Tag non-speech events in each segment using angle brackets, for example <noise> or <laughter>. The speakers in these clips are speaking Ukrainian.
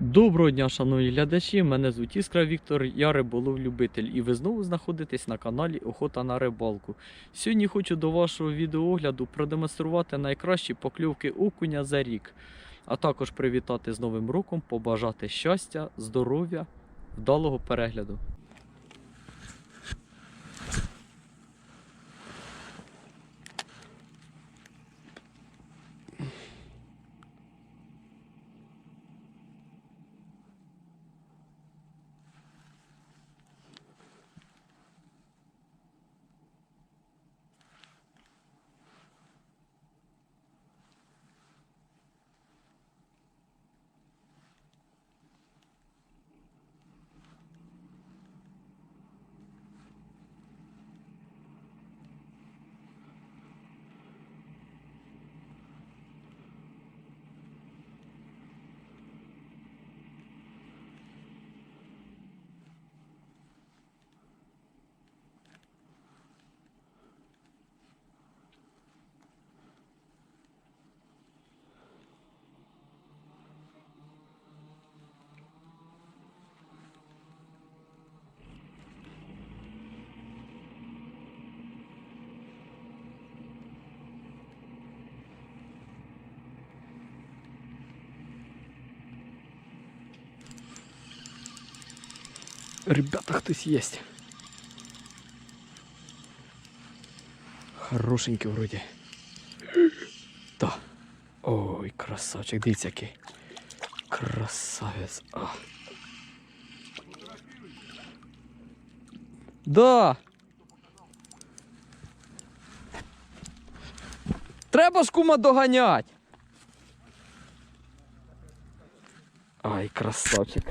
Доброго дня, шановні глядачі. Мене звуть Іскра Віктор, я риболов-любитель, і ви знову знаходитесь на каналі Охота на рибалку. Сьогодні хочу до вашого відеоогляду продемонструвати найкращі покльовки окуня за рік, а також привітати з Новим роком, побажати щастя, здоров'я, вдалого перегляду. Ребята, хтось є. Хорошенький вроді. Да. Ой, красавчик, дивіться який. Красавець. А. Да. Треба ж кума доганять. Ай, красавчик.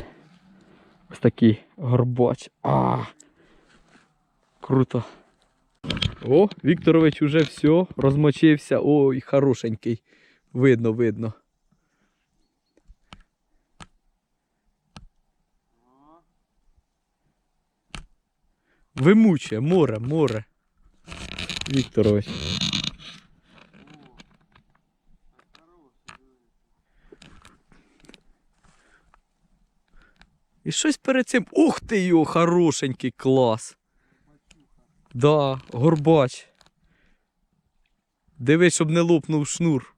Ось такий горбач. А. Круто. О, Вікторович уже все, розмочився. Ой, хорошенький. Видно, видно. Вимучує, море, море. Вікторович. І щось перед цим. Ух ти його, хорошенький клас. Да, горбач. Дивись, щоб не лопнув шнур.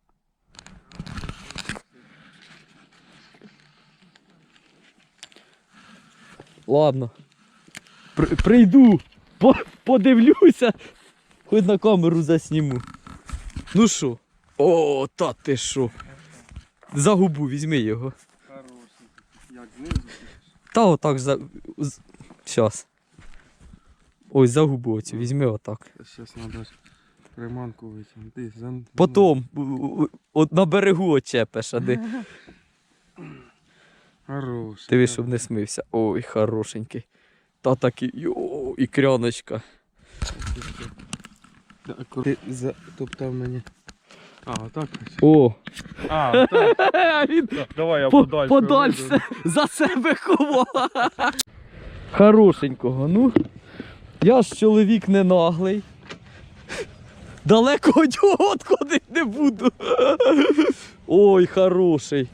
Ладно. При- прийду, по- подивлюся, хоч на камеру засніму. Ну що? О, та ти що? За губу візьми його. Та отак за. Щас. Ось за губу оцю, візьми отак. Зараз треба приманку витягнути. За... Потом от на берегу очепиш, а де. <laughs> Хороший. Диви, щоб не смився. Ой, хорошенький. Та такий. Йо, і кряночка. Ти затоптав мені. А, отак? О! А, <laughs> так. Він Давай я по- подальше. подальше <laughs> за себе ховав. Хорошенького, ну. Я ж чоловік не наглий. Далеко від нього відходити не буду. Ой, хороший.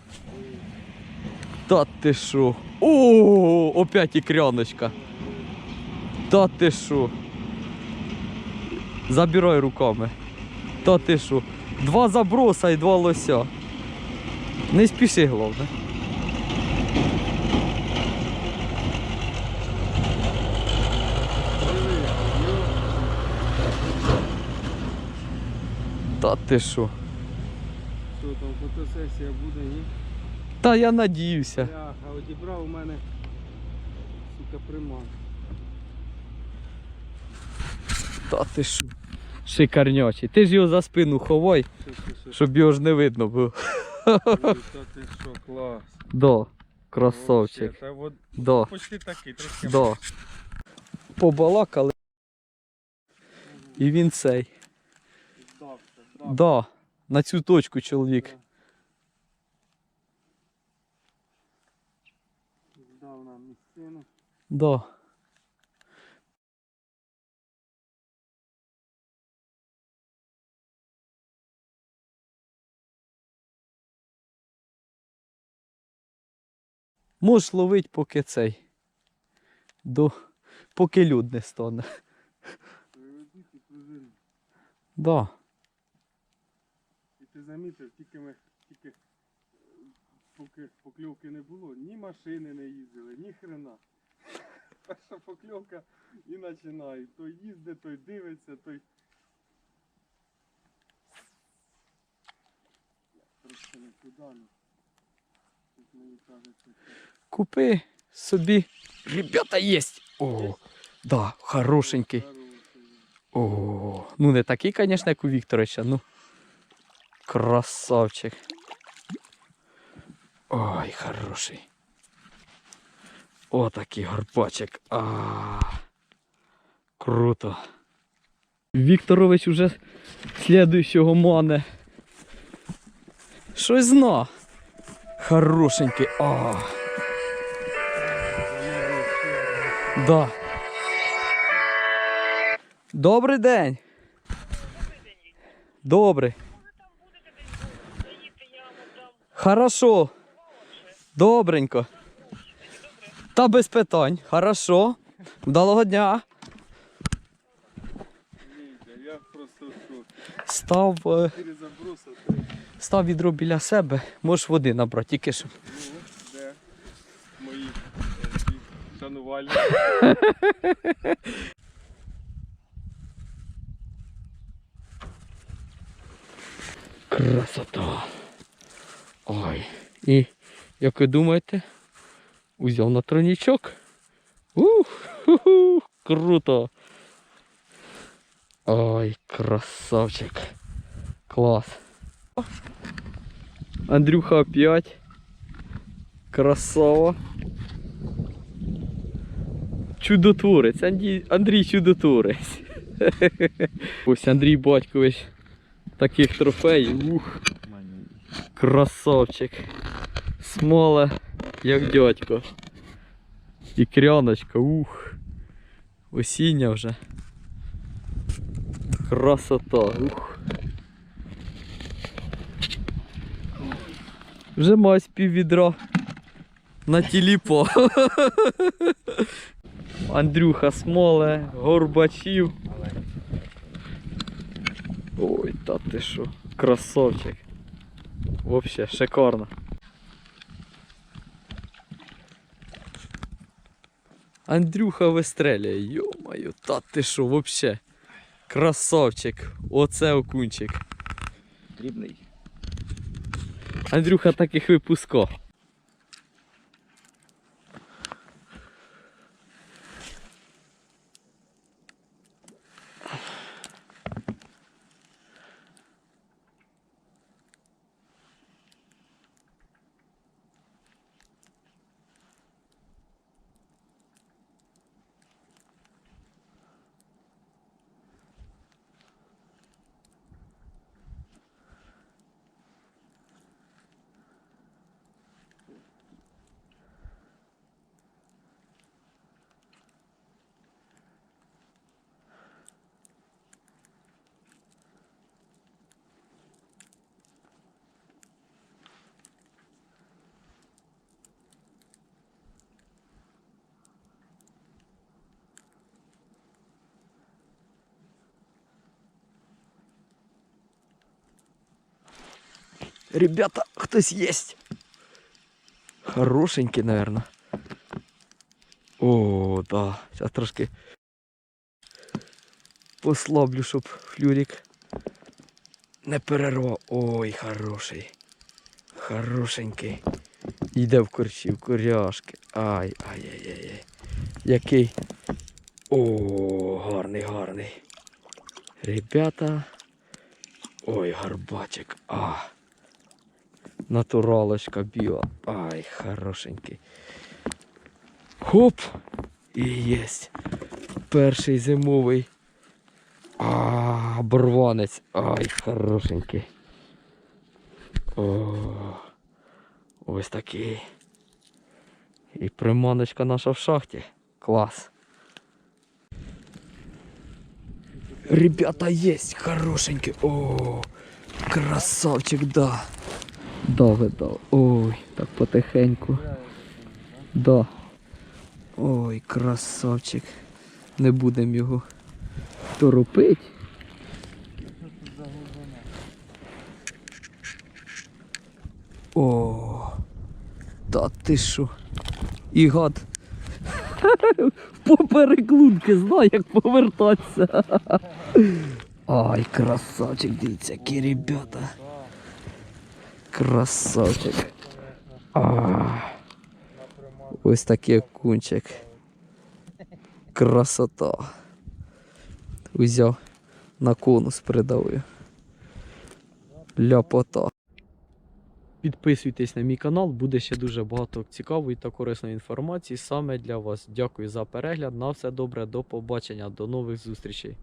Та ти що? О, опять ікряночка. Та ти що? Забирай руками. Та ти що? Два заброса і два лося. Не спіши, головне. Та ти що? Що там, фотосесія буде, ні? Та я надіюся. Бляха, одібрав у мене, сука, приманку. Та ти що? Шикарнячий. Ти ж його за спину ховай, Що, що, що? щоб його ж не видно було. Та ти що, клас. Да, красавчик. Вообще, Та от Да, почти такий, трошки. да. Побалакали. І він цей. Здався, здався. Да, на цю точку чоловік. Здав нам місцину. Да. Можеш ловити, поки цей. До... Поки люд не стане. Да. І ти замітив, тільки ми тільки поки покльовки не було, ні машини не їздили, ні хрена. Перша покльовка і починає. Той їздить, той дивиться, той. Трошки не туди. ну. Тут мені кажеться, що Купи собі. Ребята єсть. О, да, хорошенький. О, ну не такий, звісно, як у Вікторовича, ну. Красавчик. Ой, хороший. О, такий гарпачик. А, круто. Вікторович уже слідуючого мане. Щось зна. Хорошенький. А. Да. Добрий день. Добрий. Хорошо. Добренько. Та без питань. Хорошо. Вдалого дня. Я просто. Став, три. Став відро біля себе. Можеш води набрати, тільки що. Ну, де мої ті шанувальники. Красота. Ой. І, як ви думаєте, узяв на тронічок. Ух, круто. Ой, красавчик. Клас. Андрюха опять. Красава. Чудотворець. Андрій, Андрій чудотворець. <laughs> Ось Андрій Батькович таких трофеїв. Ух. Красавчик. Смола, як дядько. І кряночка, ух. Осіння вже. Красота, ух. Вже маю пів відра на тіліпо. Андрюха смоле, горбачів. Ой, та ти що, красавчик. Вообще шикарно. Андрюха вистрелює, йо-моє, та ти що, вообще. Красавчик. Оце окунчик. Дрібний. Андрюха таких випускав. Ребята, хтось есть. Хорошенький, наверное. О, да. Сейчас трошки послаблю, щоб флюрик не перервав. Ой, хороший. Хорошенький. Йде в корчі, в коряшки. Ай, ай-яй-яй. Який. О, гарний, гарний. Ребята. Ой, гарбачик. А. Натуралочка біла. Ай, хорошенький. Хоп! І єсть. Перший зимовий. А, борванець. Ай, хорошенький. О, ось такий. І приманочка наша в шахті. Клас. Ребята, есть хорошенький. О, красавчик, да. Да, видав. Ой, так потихеньку. Да. Ой, красавчик. Не будемо його торопить. О, та ти що? І гад. <laughs> Поперек лунки знає, як повертатися. Ай, красавчик, дивіться, які ребята. Красавчик. Ось такий кунчик. Красота. Узяв на конус придавив. Ляпота. Підписуйтесь на мій канал, буде ще дуже багато цікавої та корисної інформації саме для вас. Дякую за перегляд. На все добре, до побачення, до нових зустрічей.